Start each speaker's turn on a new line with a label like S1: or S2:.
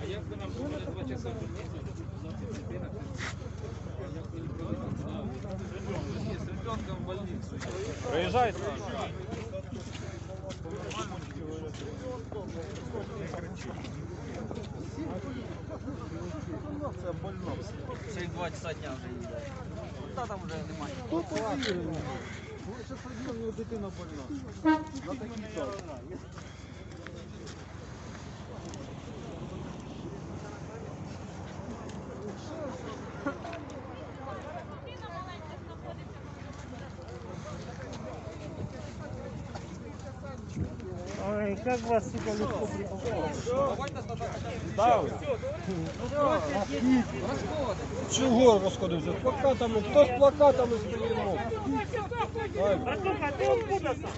S1: А
S2: як би нам було два часа С ребенком в больницу. Проезжай сам. Всех два часа дня уже не дает. Да там уже немає.
S3: Хто повірив? Зараз дитина больна.
S4: Ой, как вас, сука, легко припугало.
S3: Чого розходився? З плакатами, хто з плакатами стоїмо?
S4: Братуха, ты откуда сам?